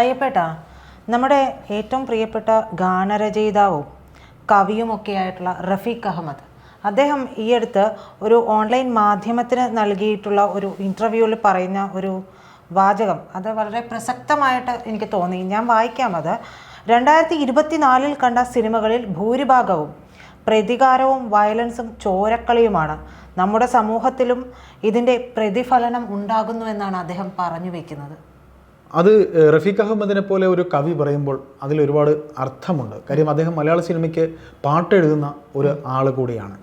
അയ്യപ്പേട്ട നമ്മുടെ ഏറ്റവും പ്രിയപ്പെട്ട ഗാനരചയിതാവും കവിയുമൊക്കെ ആയിട്ടുള്ള റഫീഖ് അഹമ്മദ്. അദ്ദേഹം ഈ അടുത്ത് ഒരു ഓൺലൈൻ മാധ്യമത്തിന് നൽകിയിട്ടുള്ള ഒരു ഇന്റർവ്യൂവിൽ പറയുന്ന ഒരു വാചകം അത് വളരെ പ്രസക്തമായിട്ട് എനിക്ക് തോന്നി. ഞാൻ വായിക്കാം അത്. രണ്ടായിരത്തി ഇരുപത്തിനാലിൽ കണ്ട സിനിമകളിൽ ഭൂരിഭാഗവും പ്രതികാരവും വയലൻസും ചോരക്കളിയുമാണ്. നമ്മുടെ സമൂഹത്തിലും ഇതിന്റെ പ്രതിഫലനം ഉണ്ടാകുന്നു എന്നാണ് അദ്ദേഹം പറഞ്ഞു വെക്കുന്നത്. അത് റഫീഖ് അഹമ്മദിനെ പോലെ ഒരു കവി പറയുമ്പോൾ അതിൽ ഒരുപാട് അർത്ഥമുണ്ട്. കാര്യം അദ്ദേഹം മലയാള സിനിമയ്ക്ക് പാട്ടെഴുതുന്ന ഒരു ആൾ കൂടിയാണ്.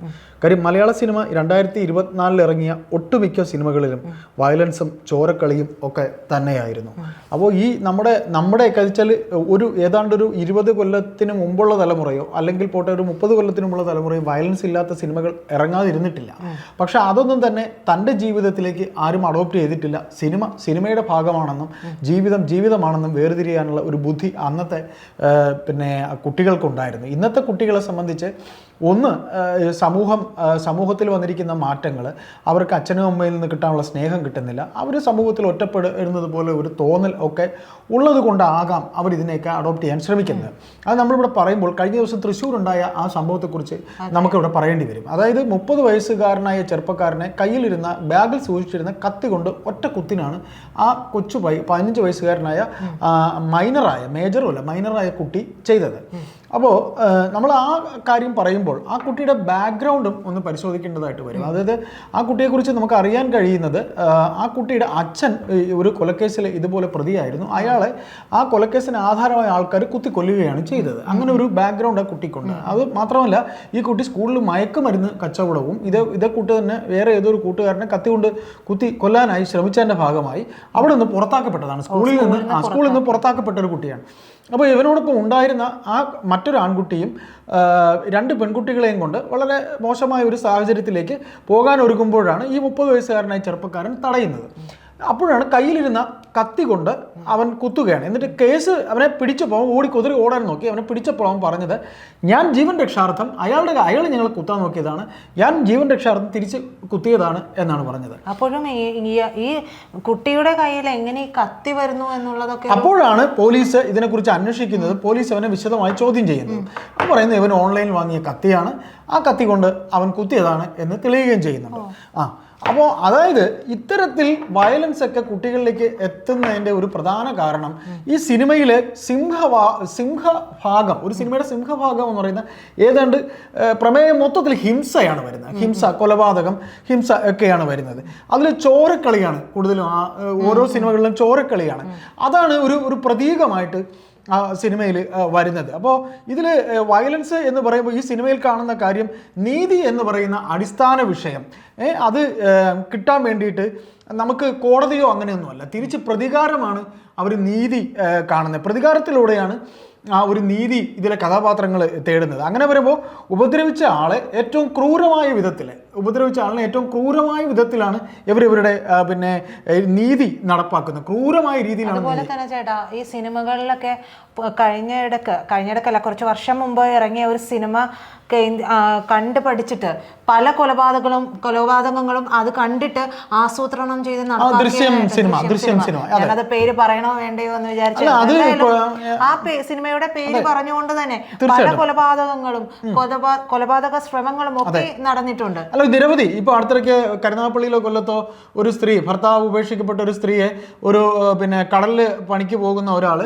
കാര്യം മലയാള സിനിമ രണ്ടായിരത്തി ഇരുപത്തിനാലിൽ ഇറങ്ങിയ ഒട്ടുമിക്ക സിനിമകളിലും വയലൻസും ചോരക്കളിയും ഒക്കെ തന്നെയായിരുന്നു. അപ്പോൾ ഈ നമ്മുടെ നമ്മുടെ വെച്ചാൽ ഒരു ഏതാണ്ട് ഒരു ഇരുപത് കൊല്ലത്തിന് മുമ്പുള്ള തലമുറയോ അല്ലെങ്കിൽ പോട്ടെ ഒരു മുപ്പത് കൊല്ലത്തിന് മുമ്പുള്ള തലമുറയോ വയലൻസ് ഇല്ലാത്ത സിനിമകൾ ഇറങ്ങാതിരുന്നിട്ടില്ല. പക്ഷെ അതൊന്നും തന്നെ തന്റെ ജീവിതത്തിലേക്ക് ആരും അഡോപ്റ്റ് ചെയ്തിട്ടില്ല. സിനിമ സിനിമയുടെ ഭാഗമാണെന്നും ജീവിതം ജീവിതമാണെന്നും വേർതിരിയാനുള്ള ഒരു ബുദ്ധി അന്നത്തെ പിന്നെ കുട്ടികൾക്കുണ്ടായിരുന്നു. ഇന്നത്തെ കുട്ടികളെ സംബന്ധിച്ച് ഒന്ന് സമൂഹം സമൂഹത്തിൽ വന്നിരിക്കുന്ന മാറ്റങ്ങൾ അവർക്ക് അച്ഛനും അമ്മയിൽ നിന്ന് കിട്ടാനുള്ള സ്നേഹം കിട്ടുന്നില്ല. അവർ സമൂഹത്തിൽ ഒറ്റപ്പെടുന്നത് പോലെ ഒരു തോന്നൽ ഒക്കെ ഉള്ളത് കൊണ്ടാകാം അവർ ഇതിനെയൊക്കെ അഡോപ്റ്റ് ചെയ്യാൻ ശ്രമിക്കുന്നത്. അത് നമ്മളിവിടെ പറയുമ്പോൾ കഴിഞ്ഞ ദിവസം തൃശ്ശൂർ ഉണ്ടായ ആ സംഭവത്തെക്കുറിച്ച് നമുക്കിവിടെ പറയേണ്ടി വരും. അതായത് മുപ്പത് വയസ്സുകാരനായ ചെറുപ്പക്കാരനെ കയ്യിലിരുന്ന ബാഗിൽ സൂക്ഷിച്ചിരുന്ന കത്തി കൊണ്ട് ഒറ്റ കുത്തിനാണ് ആ കൊച്ചു പൈ പതിനഞ്ച് വയസ്സുകാരനായ മൈനറായ മേജറും അല്ല മൈനറായ കുട്ടി ചെയ്തത്. അപ്പോൾ നമ്മൾ ആ കാര്യം പറയുമ്പോൾ ആ കുട്ടിയുടെ ബാക്ക്ഗ്രൗണ്ടും ഒന്ന് പരിശോധിക്കേണ്ടതായിട്ട് വരും. അതായത് ആ കുട്ടിയെക്കുറിച്ച് നമുക്ക് അറിയാൻ കഴിയുന്നത് ആ, കുട്ടിയുടെ അച്ഛൻ ഒരു കൊലക്കേസിൽ ഇതുപോലെ പ്രതിയായിരുന്നു. അയാളെ ആ കൊലക്കേസിന് ആധാരമായ ആൾക്കാർ കുത്തിക്കൊല്ലുകയാണ് ചെയ്തത്. അങ്ങനെ ഒരു ബാക്ക്ഗ്രൗണ്ട് ആ കുട്ടിക്കുണ്ട്. അത് മാത്രമല്ല ഈ കുട്ടി സ്കൂളിൽ മയക്കുമരുന്ന് കച്ചവടവും ഇതേ ഇതേ കൂട്ട് തന്നെ വേറെ ഏതൊരു കൂട്ടുകാരനെ കത്തിക്കൊണ്ട് കുത്തി കൊല്ലാനായി ശ്രമിച്ചതിന്റെ ഭാഗമായി അവിടെ നിന്ന് പുറത്താക്കപ്പെട്ടതാണ്. സ്കൂളിൽ നിന്ന് ആ സ്കൂളിൽ നിന്ന് പുറത്താക്കപ്പെട്ട ഒരു കുട്ടിയാണ്. അപ്പോൾ ഇവനോടൊപ്പം ഉണ്ടായിരുന്ന ആ മറ്റൊരു ആൺകുട്ടിയും രണ്ട് പെൺകുട്ടികളെയും കൊണ്ട് വളരെ മോശമായ ഒരു സാഹചര്യത്തിലേക്ക് പോകാൻ ഒരുങ്ങുമ്പോഴാണ് ഈ മുപ്പത് വയസ്സുകാരനായ ചെറുപ്പക്കാരൻ തടയുന്നത്. അപ്പോഴാണ് കയ്യിലിരുന്ന കത്തി കൊണ്ട് അവൻ കുത്തുകയാണ്. എന്നിട്ട് കേസ് അവനെ പിടിച്ചപ്പോൾ ഓടി കുതിരി ഓടാൻ നോക്കി. അവനെ പിടിച്ചപ്പോൾ അവൻ പറഞ്ഞത് ഞാൻ ജീവൻ രക്ഷാർത്ഥം അയാളുടെ അയാൾ ഞങ്ങൾ കുത്താൻ നോക്കിയതാണ്. ഞാൻ ജീവൻ രക്ഷാർത്ഥം തിരിച്ച് കുത്തിയതാണ് എന്നാണ് പറഞ്ഞത്. അപ്പോഴും ഈ കുട്ടിയുടെ കയ്യിൽ എങ്ങനെ ഈ കത്തി വരുന്നു എന്നുള്ളതൊക്കെ അപ്പോഴാണ് പോലീസ് ഇതിനെക്കുറിച്ച് അന്വേഷിക്കുന്നത്. പോലീസ് അവനെ വിശദമായി ചോദ്യം ചെയ്യുന്നു. അവൻ പറയുന്നത് ഇവൻ ഓൺലൈനിൽ വാങ്ങിയ കത്തിയാണ്. ആ കത്തി കൊണ്ട് അവൻ കുത്തിയതാണ് എന്ന് തെളിയുകയും ചെയ്യുന്നുണ്ട്. ആ അപ്പോൾ അതായത് ഇത്തരത്തിൽ വയലൻസ് ഒക്കെ കുട്ടികളിലേക്ക് എത്തുന്നതിന്റെ ഒരു പ്രധാന കാരണം ഈ സിനിമയിലെ സിംഹവാ സിംഹഭാഗം ഒരു സിനിമയുടെ സിംഹഭാഗം എന്ന് പറയുന്ന ഏതാണ്ട് പ്രമേയം മൊത്തത്തിൽ ഹിംസയാണ് വരുന്നത്. ഹിംസ കൊലപാതകം ഹിംസ ഒക്കെയാണ് വരുന്നത്. അതിൽ ചോരക്കളിയാണ് കൂടുതലും ഓരോ സിനിമകളിലും ചോരക്കളിയാണ്. അതാണ് ഒരു ഒരു പ്രതീകമായിട്ട് സിനിമയിൽ വരുന്നത്. അപ്പോൾ ഇതിൽ വയലൻസ് എന്ന് പറയുമ്പോൾ ഈ സിനിമയിൽ കാണുന്ന കാര്യം നീതി എന്ന് പറയുന്ന അടിസ്ഥാന വിഷയം അത് കിട്ടാൻ വേണ്ടിയിട്ട് നമുക്ക് കോടതിയോ അങ്ങനെയൊന്നുമല്ല. തിരിച്ച് പ്രതികാരമാണ് അവർ നീതി കാണുന്നത്. പ്രതികാരത്തിലൂടെയാണ് ആ ഒരു നീതി ഇതിലെ കഥാപാത്രങ്ങൾ തേടുന്നത്. അങ്ങനെ വരുമ്പോൾ ഉപദ്രവിച്ച ആളെ ഏറ്റവും ക്രൂരമായ വിധത്തിൽ ഉപദ്രവിച്ച ആളിനെ ഏറ്റവും ക്രൂരമായ വിധത്തിലാണ് ഇവർ ഇവരുടെ പിന്നെ നീതി നടപ്പാക്കുന്നത്. ക്രൂരമായ രീതിയിലാണ് അതുപോലെ തന്നെ ചേട്ടാ ഈ സിനിമകളിലൊക്കെ കഴിഞ്ഞ ഇടയ്ക്ക് കഴിഞ്ഞ ഇടക്കല്ല കുറച്ച് വർഷം മുമ്പ് ഇറങ്ങിയ ഒരു സിനിമ കണ്ട് പഠിച്ചിട്ട് പല കൊലപാതകങ്ങളും കൊലപാതകങ്ങളും അത് കണ്ടിട്ട് ആസൂത്രണം ചെയ്ത്. ഞാനത് പേര് പറയണോ വേണ്ടയോ എന്ന് വിചാരിച്ചു ആ സിനിമയുടെ പേര് പറഞ്ഞുകൊണ്ട് തന്നെ പല കൊലപാതകങ്ങളും കൊലപാ- കൊലപാതക ശ്രമങ്ങളും ഒക്കെ നടന്നിട്ടുണ്ട്. അല്ല നിരവധി. ഇപ്പൊ അടുത്തിടയ്ക്ക് കരുനാഗപ്പള്ളിയിലോ കൊല്ലത്തോ ഒരു സ്ത്രീ ഭർത്താവ് ഉപേക്ഷിക്കപ്പെട്ട ഒരു സ്ത്രീയെ ഒരു പിന്നെ കടലിൽ പണിക്ക് പോകുന്ന ഒരാൾ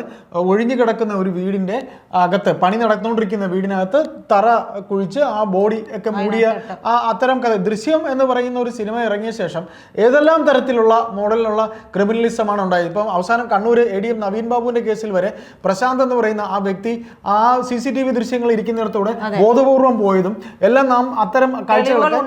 ഒഴിഞ്ഞു കിടക്കുന്ന ഒരു വീടിന്റെ അകത്ത് പണി നടന്നുകൊണ്ടിരിക്കുന്ന വീടിനകത്ത് തറ കുഴിച്ച് ആ ബോഡി ഒക്കെ മൂടിയ ആ അത്തരം കഥ. ദൃശ്യം എന്ന് പറയുന്ന ഒരു സിനിമ ഇറങ്ങിയ ശേഷം ഏതെല്ലാം തരത്തിലുള്ള മോഡലിലുള്ള ക്രിമിനലിസമാണ് ഉണ്ടായത്? ഇപ്പം അവസാനം Kannur A D M Naveen ബാബുവിന്റെ കേസിൽ വരെ പ്രശാന്ത് എന്ന് പറയുന്ന ആ വ്യക്തി ആ സി സി ടി വി ദൃശ്യങ്ങൾ ഇരിക്കുന്നിടത്തൂടെ ബോധപൂർവം പോയതും എല്ലാം നാം അത്തരം കാഴ്ചകളൊക്കെ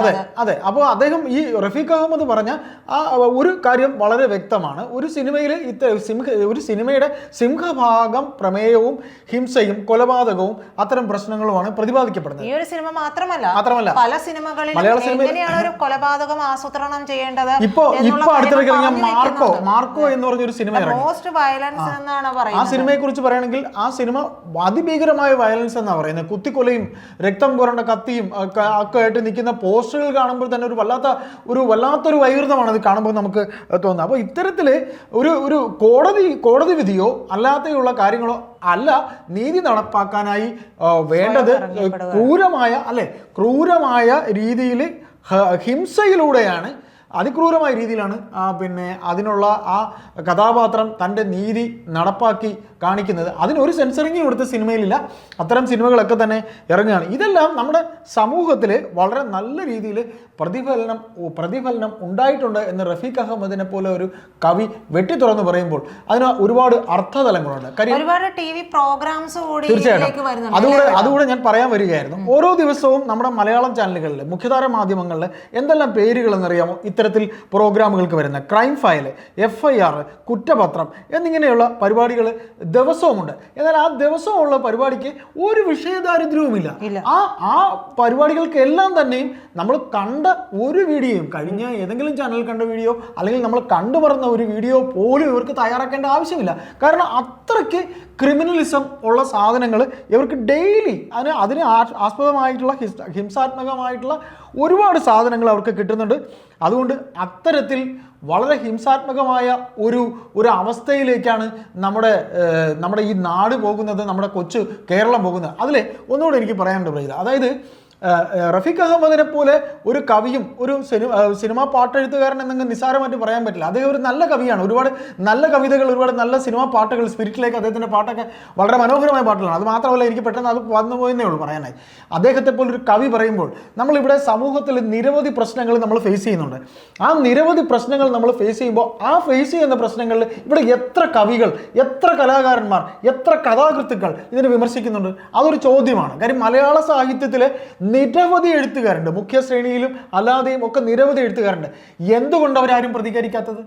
അതെ അതെ. അപ്പോൾ അദ്ദേഹം ഈ റഫീഖ് അഹമ്മദ് പറഞ്ഞ ആ ഒരു കാര്യം വളരെ വ്യക്തമാണ്. ഒരു സിനിമയിൽ ഇത്ര സിംഹ ഒരു സിനിമയുടെ സിംഹഭാഗം പ്രമേയവും ഹിംസയും കൊലപാതകവും അത്തരം പ്രശ്നങ്ങളുമാണ് പ്രതിപാദിക്കപ്പെടുന്നത്. ഈ ഒരു സിനിമ മാത്രമല്ല മാത്രമല്ല. പല സിനിമകളിലും മലയാള സിനിമയിൽ എങ്ങനെയാണ് ഒരു കൊലപാതകം ആസൂത്രണം ചെയ്യേണ്ടത് ഇപ്പോ ഇപ്പോ അടുത്തിടയ്ക്ക് ഇറങ്ങിയ മാർക്കോ മാർക്കോ എന്ന് പറഞ്ഞ ഒരു സിനിമ മോസ്റ്റ് വയലൻസ് എന്നാണ് പറയുന്നത് ആ. സിനിമയെ കുറിച്ച് പറയുകയാണെങ്കിൽ ആ സിനിമ അതിഭീകരമായ വയലൻസ് എന്നാണ് പറയുന്നത്. കുത്തിക്കൊലയും രക്തം പുരണ്ട കത്തിയും ഒക്കെ ആയിട്ട് നിൽക്കുന്ന പോസ്റ്ററുകൾ കാണുമ്പോൾ തന്നെ ഒരു വല്ലാത്ത ഒരു വല്ലാത്തൊരു വൈകൃതമാണ് അത് കാണുമ്പോൾ നമുക്ക് തോന്നുന്നത്. അപ്പോൾ ഇത്തരത്തിൽ ഒരു ഒരു കോടതി കോടതി വിധിയോ അല്ലാതെയുള്ള കാര്യങ്ങളോ അല്ല നീതി നടപ്പാക്കാനായി വേണ്ടത് ക്രൂരമായ അല്ലെ ക്രൂരമായ രീതിയിൽ ഹിംസയിലൂടെയാണ് അതിക്രൂരമായ രീതിയിലാണ് പിന്നെ അതിനുള്ള ആ കഥാപാത്രം തന്റെ നീതി നടപ്പാക്കി കാണിക്കുന്നത്. അതിനൊരു സെൻസറിങ് ഇവിടുത്തെ സിനിമയിലില്ല. അത്തരം സിനിമകളൊക്കെ തന്നെ ഇറങ്ങുകയാണ്. ഇതെല്ലാം നമ്മുടെ സമൂഹത്തിൽ വളരെ നല്ല രീതിയിൽ പ്രതിഫലനം പ്രതിഫലനം ഉണ്ടായിട്ടുണ്ട് എന്ന് റഫീഖ് അഹമ്മദിനെ പോലെ ഒരു കവി വെട്ടി തുറന്ന് പറയുമ്പോൾ അതിന് ഒരുപാട് അർത്ഥതലങ്ങളുണ്ട്. തീർച്ചയായിട്ടും. അതുകൂടെ അതുകൂടെ ഞാൻ പറയാൻ വരികയായിരുന്നു. ഓരോ ദിവസവും നമ്മുടെ മലയാളം ചാനലുകളിൽ മുഖ്യധാര മാധ്യമങ്ങളിൽ എന്തെല്ലാം പേരുകൾ എന്നറിയാമോ? ഇത്തരത്തിൽ പ്രോഗ്രാമുകൾക്ക് വരുന്ന crime file F I R കുറ്റപത്രം എന്നിങ്ങനെയുള്ള പരിപാടികൾ ദിവസവുമുണ്ട്. എന്നാൽ ആ ദിവസമുള്ള പരിപാടിക്ക് ഒരു വിഷയദാരിദ്ര്യവുമില്ല. ആ ആ പരിപാടികൾക്കെല്ലാം തന്നെയും നമ്മൾ കണ്ട ഒരു വീഡിയോയും കഴിഞ്ഞ ഏതെങ്കിലും ചാനൽ കണ്ട വീഡിയോ അല്ലെങ്കിൽ നമ്മൾ കണ്ടു പറഞ്ഞ ഒരു വീഡിയോ പോലും ഇവർക്ക് തയ്യാറാക്കേണ്ട ആവശ്യമില്ല. കാരണം അത്രയ്ക്ക് ക്രിമിനലിസം ഉള്ള സാധനങ്ങൾ ഇവർക്ക് ഡെയിലി അതിന് അതിന് ആസ്പദമായിട്ടുള്ള ഹിംസാത്മകമായിട്ടുള്ള ഒരുപാട് സാധനങ്ങൾ അവർക്ക് കിട്ടുന്നുണ്ട്. അതുകൊണ്ട് അത്തരത്തിൽ വളരെ ഹിംസാത്മകമായ ഒരു ഒരു അവസ്ഥയിലേക്കാണ് നമ്മുടെ നമ്മുടെ ഈ നാട് പോകുന്നത് നമ്മുടെ കൊച്ചു കേരളം പോകുന്നത്. അതിൽ ഒന്നുകൂടെ എനിക്ക് പറയാനുണ്ട് പ്രീത അതായത് റഫീഖ് അഹമ്മദിനെ പോലെ ഒരു കവിയും ഒരു സിനിമ സിനിമാ പാട്ടെഴുത്തുകാരൻ എന്നങ്ങ് നിസ്സാരമായിട്ട് പറയാൻ പറ്റില്ല. അദ്ദേഹം ഒരു നല്ല കവിയാണ്. ഒരുപാട് നല്ല കവിതകൾ ഒരുപാട് നല്ല സിനിമാ പാട്ടുകൾ സ്പിരിറ്റിലേക്ക് അദ്ദേഹത്തിന്റെ പാട്ടൊക്കെ വളരെ മനോഹരമായ പാട്ടുകളാണ്. അത് മാത്രമല്ല എനിക്ക് പെട്ടെന്ന് അത് വന്നു പോയെന്നേ ഉള്ളൂ പറയാനായി. അദ്ദേഹത്തെ പോലെ ഒരു കവി പറയുമ്പോൾ നമ്മളിവിടെ സമൂഹത്തിൽ നിരവധി പ്രശ്നങ്ങൾ നമ്മൾ ഫേസ് ചെയ്യുന്നുണ്ട്. ആ നിരവധി പ്രശ്നങ്ങൾ നമ്മൾ ഫേസ് ചെയ്യുമ്പോൾ ആ ഫേസ് ചെയ്യുന്ന പ്രശ്നങ്ങളിൽ ഇവിടെ എത്ര കവികൾ എത്ര കലാകാരന്മാർ എത്ര കഥാകൃത്തുക്കൾ ഇതിനെ വിമർശിക്കുന്നുണ്ട്? അതൊരു ചോദ്യമാണ്. കാര്യം മലയാള സാഹിത്യത്തിലെ നിരവധി എഴുത്തുകാരുണ്ട്. മുഖ്യ ശ്രേണിയിലും അല്ലാതെയും ഒക്കെ നിരവധി എഴുത്തുകാരുണ്ട്. എന്തുകൊണ്ട് അവരാരും പ്രതികരിക്കാത്തത്?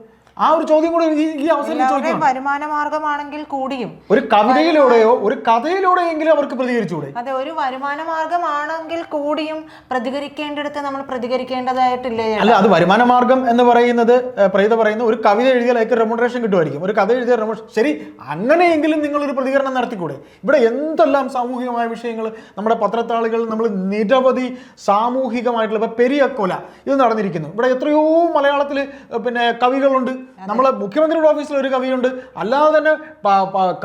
ആ ഒരു ചോദ്യം കൂടെ ഈ അവസരം വരുമാന മാർഗമാണെങ്കിൽ കൂടിയും ഒരു കവിതയിലൂടെയോ ഒരു കഥയിലൂടെയെങ്കിലും അവർക്ക് പ്രതികരിച്ചുകൂടെ? അതെ ഒരു വരുമാന മാർഗമാണെങ്കിൽ കൂടിയും പ്രതികരിക്കേണ്ടിടത്ത് നമ്മൾ പ്രതികരിക്കേണ്ടതായിട്ടില്ലേ? അല്ല അത് വരുമാന മാർഗം എന്ന് പറയുന്നത് പ്രീത പറയുന്ന ഒരു കവിത എഴുതിയാൽ അയക്ക് റെമുണറേഷൻ കിട്ടുമായിരിക്കും. ഒരു കഥ എഴുതിയാൽ റെമുണറേഷൻ ശരി അങ്ങനെയെങ്കിലും നിങ്ങളൊരു പ്രതികരണം നടത്തിക്കൂടെ? ഇവിടെ എന്തെല്ലാം സാമൂഹികമായ വിഷയങ്ങൾ നമ്മുടെ പത്രത്താളുകൾ നമ്മൾ നിരവധി സാമൂഹികമായിട്ടുള്ള ഇപ്പം പെരിയ കൊല ഇത് നടന്നിരിക്കുന്നു. ഇവിടെ എത്രയോ മലയാളത്തിൽ പിന്നെ കവികളുണ്ട്. നമ്മളെ മുഖ്യമന്ത്രിയുടെ ഓഫീസിൽ ഒരു കവിയുണ്ട്. അല്ലാതെ തന്നെ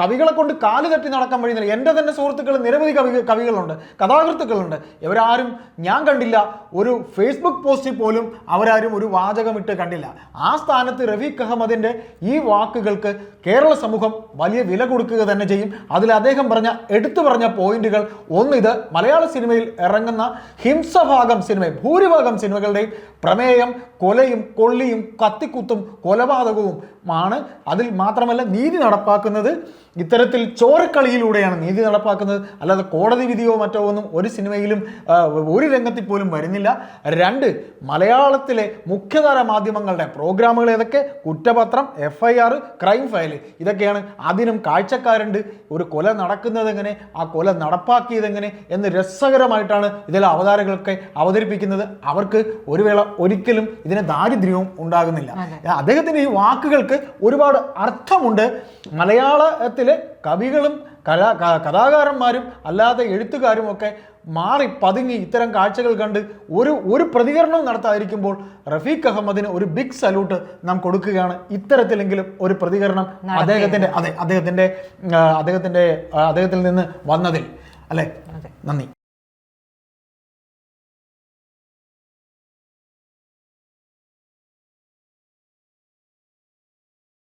കവികളെ കൊണ്ട് കാൽ തട്ടി നടക്കാൻ കഴിയുന്നില്ല എന്റെ തന്നെ സുഹൃത്തുക്കൾ നിരവധി കവി കവികളുണ്ട്. കഥാകൃത്തുക്കളുണ്ട്. ഇവരാരും ഞാൻ കണ്ടില്ല. ഒരു ഫേസ്ബുക്ക് പോസ്റ്റിൽ പോലും അവരാരും ഒരു വാചകമിട്ട് കണ്ടില്ല. ആ സ്ഥാനത്ത് റഫീഖ് അഹമ്മദിന്റെ ഈ വാക്കുകൾക്ക് കേരള സമൂഹം വലിയ വില കൊടുക്കുക തന്നെ ചെയ്യും. അതിൽ അദ്ദേഹം പറഞ്ഞ എടുത്തു പറഞ്ഞ പോയിന്റുകൾ. ഒന്നിത് മലയാള സിനിമയിൽ ഇറങ്ങുന്ന ഹിംസഭാഗം സിനിമ ഭൂരിഭാഗം സിനിമകളുടെയും പ്രമേയം കൊലയും കൊള്ളിയും കത്തിക്കുത്തും കൊലപാതകവും ആണ്. അതിൽ മാത്രമല്ല നീതി നടപ്പാക്കുന്നത് ഇത്തരത്തിൽ ചോരക്കളിയിലൂടെയാണ് നീതി നടപ്പാക്കുന്നത്. അല്ലാതെ കോടതി വിധിയോ മറ്റോ ഒന്നും ഒരു സിനിമയിലും ഒരു രംഗത്തിൽ പോലും വരുന്നില്ല. രണ്ട് മലയാളത്തിലെ മുഖ്യധാര മാധ്യമങ്ങളുടെ പ്രോഗ്രാമുകൾ ഏതൊക്കെ? കുറ്റപത്രം F I R crime file ഇതൊക്കെയാണ് അതിനും കാഴ്ചക്കാരുണ്ട്. ഒരു കൊല നടക്കുന്നത് എങ്ങനെ ആ കൊല നടപ്പാക്കിയത് എങ്ങനെ എന്ന് രസകരമായിട്ടാണ് ഇതിലെ അവതാരങ്ങളൊക്കെ അവതരിപ്പിക്കുന്നത്. അവർക്ക് ഒരു വേള ഒരിക്കലും ഇതിന് ദാരിദ്ര്യവും ഉണ്ടാകുന്നില്ല. അദ്ദേഹത്തിന്റെ ഈ വാക്കുകൾക്ക് ഒരുപാട് അർത്ഥമുണ്ട്. മലയാളത്തിലെ കവികളും കലാ കഥാകാരന്മാരും അല്ലാതെ എഴുത്തുകാരും ഒക്കെ മാറി പതുങ്ങി ഇത്തരം കാഴ്ചകൾ കണ്ട് ഒരു ഒരു പ്രതികരണവും നടത്താതിരിക്കുമ്പോൾ റഫീഖ് അഹമ്മദിന് ഒരു ബിഗ് സല്യൂട്ട് നാം കൊടുക്കുകയാണ്. ഇത്തരത്തിലെങ്കിലും ഒരു പ്രതികരണം അദ്ദേഹത്തിന്റെ അതെ അദ്ദേഹത്തിന്റെ അദ്ദേഹത്തിൽ നിന്ന് വന്നതിൽ. അല്ലേ? നന്ദി.